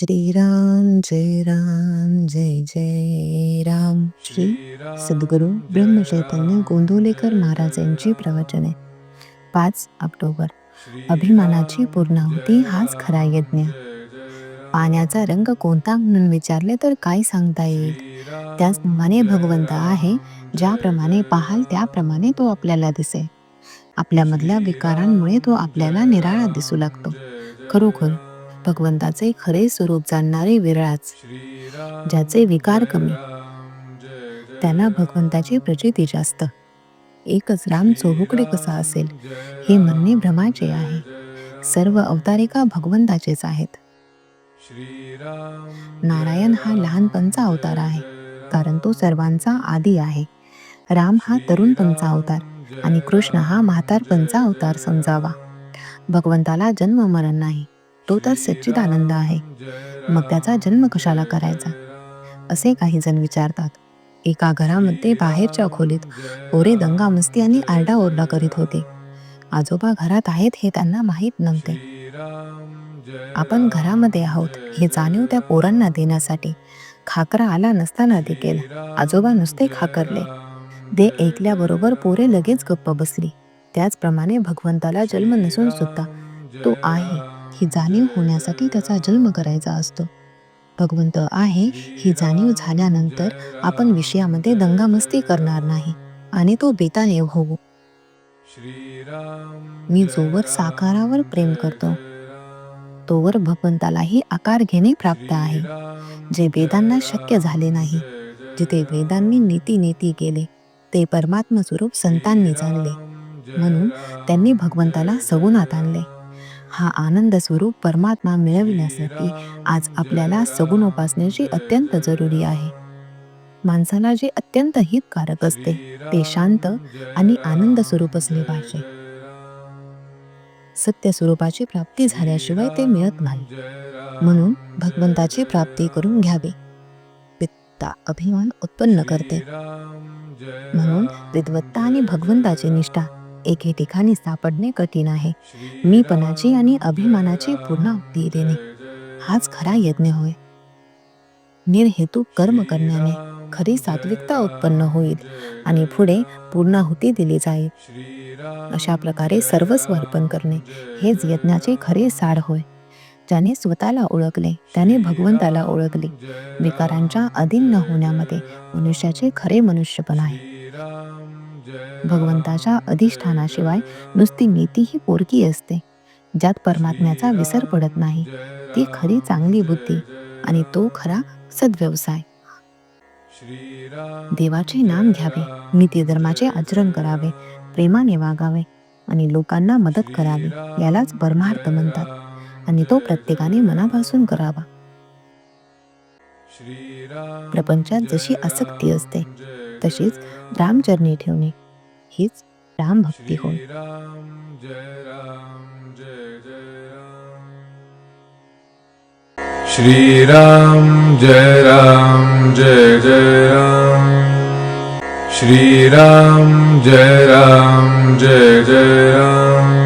श्रीराम जय राम जय जय राम श्री सद्गुरू ब्रह्मचैतन्य गोंदवलेकर महाराज यांची प्रवचने. पाच ऑक्टोबर. अभिमानाची पूर्णाहुती हाच खरा यज्ञ. पाण्याचा रंग कोणता म्हणून विचारले तर काय सांगता येईल? त्याचप्रमाणे भगवंत आहे ज्याप्रमाणे पाहाल त्याप्रमाणे तो आपल्याला दिसे आपल्यामधल्या विकारांमुळे तो आपल्याला निराळा दिसू लागतो. खरोखर भगवंताचे खरे स्वरूप जाणणारे विरळाच ज्याचे विकार कमी त्यांना भगवंताची प्रचिती जास्त. एकच राम चोहुकडे कसा असेल हे म्हणणे भ्रमाचे आहे. सर्व अवतारिका भगवंताचेच आहेत. नारायण हा लहानपणचा अवतार आहे कारण तो सर्वांचा आदी आहे. राम हा तरुणपणचा अवतार आणि कृष्ण हा म्हातारपणचा अवतार समजावा. भगवंताला जन्म मरण नाही. तो तर सच्चिदानंद आहे. मग त्याचा जन्म कशाला करायचा? असे काही जण विचारतात. एका घरामध्ये बाहेरच्या खोलीत पोरे दंगा मस्ती आणि आरडाओरडा करीत होते. आजोबा घरात आहेत हे त्यांना माहीत नव्हते. आपण घरामध्ये आहोत हे जाणीव त्या पोरांना देण्यासाठी. खाकरा आला नसताना देखील आजोबा नुसते खाकरले. ते ऐकल्याबरोबर पोरे लगेच गप्प बसली. त्याचप्रमाणे भगवंताला जन्म नसून सुद्धा तो आहे. ही जाणीव होण्यासाठी त्याचा जन्म करायचा असतो. भगवंत आहे ही जाणीव झाल्यानंतर आपण विषयामध्ये दंगामस्ती करणार नाही आणि तो बेताने होऊ. मी जोवर साकारावर प्रेम करतो. तोवर भगवंतालाही आकार घेणे प्राप्त आहे. जे वेदांना शक्य झाले नाही जिथे वेदांनी नीती नीती केले ते परमात्म स्वरूप संतांनी जाणले. म्हणून त्यांनी भगवंताला सगुणात आणले. हा आनंद स्वरूप परमात्मा मिळविण्यासाठी आज आपल्याला सगुण उपासनेची अत्यंत जरुरी आहे. माणसाला जे अत्यंत हितकारक असते ते शांत आणि आनंद स्वरूप असले पाहिजे सत्य स्वरूपाची प्राप्ती झाल्याशिवाय ते मिळत नाही. म्हणून भगवंताची प्राप्ती करून घ्यावी. पित्ता अभिमान उत्पन्न करते. म्हणून विद्वत्ता आणि भगवंताची निष्ठा एके ठिकाणी सापडणे कठीण आहे. मीपणाची आणि अभिमानाची पूर्णाहुती देणे. हाच खरा यज्ञ होय. निर्हेतू कर्म करण्याने खरी सात्विकता उत्पन्न होईल आणि पुढे पूर्णाहुती दिली जाईल. अशा प्रकारे सर्वस्व अर्पण करणे हेच यज्ञाचे खरे साड होय. ज्याने स्वतःला ओळखले त्याने भगवंताला ओळखले. विकारांच्या अधीन न होण्यामध्ये मनुष्याचे खरे मनुष्यपण आहे. भगवंताच्या अधिष्ठानाशिवाय नुसती नीती ही पोरकी असते. ज्यात परमात्म्याचा विसर पडत नाही ती खरी चांगली बुद्धी आणि तो खरा सद्व्यवसाय. देवाचे नाम घ्यावे नीती धर्माचे आचरण करावे प्रेमाने वागावे आणि लोकांना मदत करावी यालाच परमार्थ म्हणतात आणि तो प्रत्येकाने मनापासून करावा. प्रपंचात जशी आसक्ती असते तशीच रामचरणी ठेवणे. हीच राम भक्ती होय. श्रीराम जय राम जय जय राम. श्रीराम जय राम जय जय राम.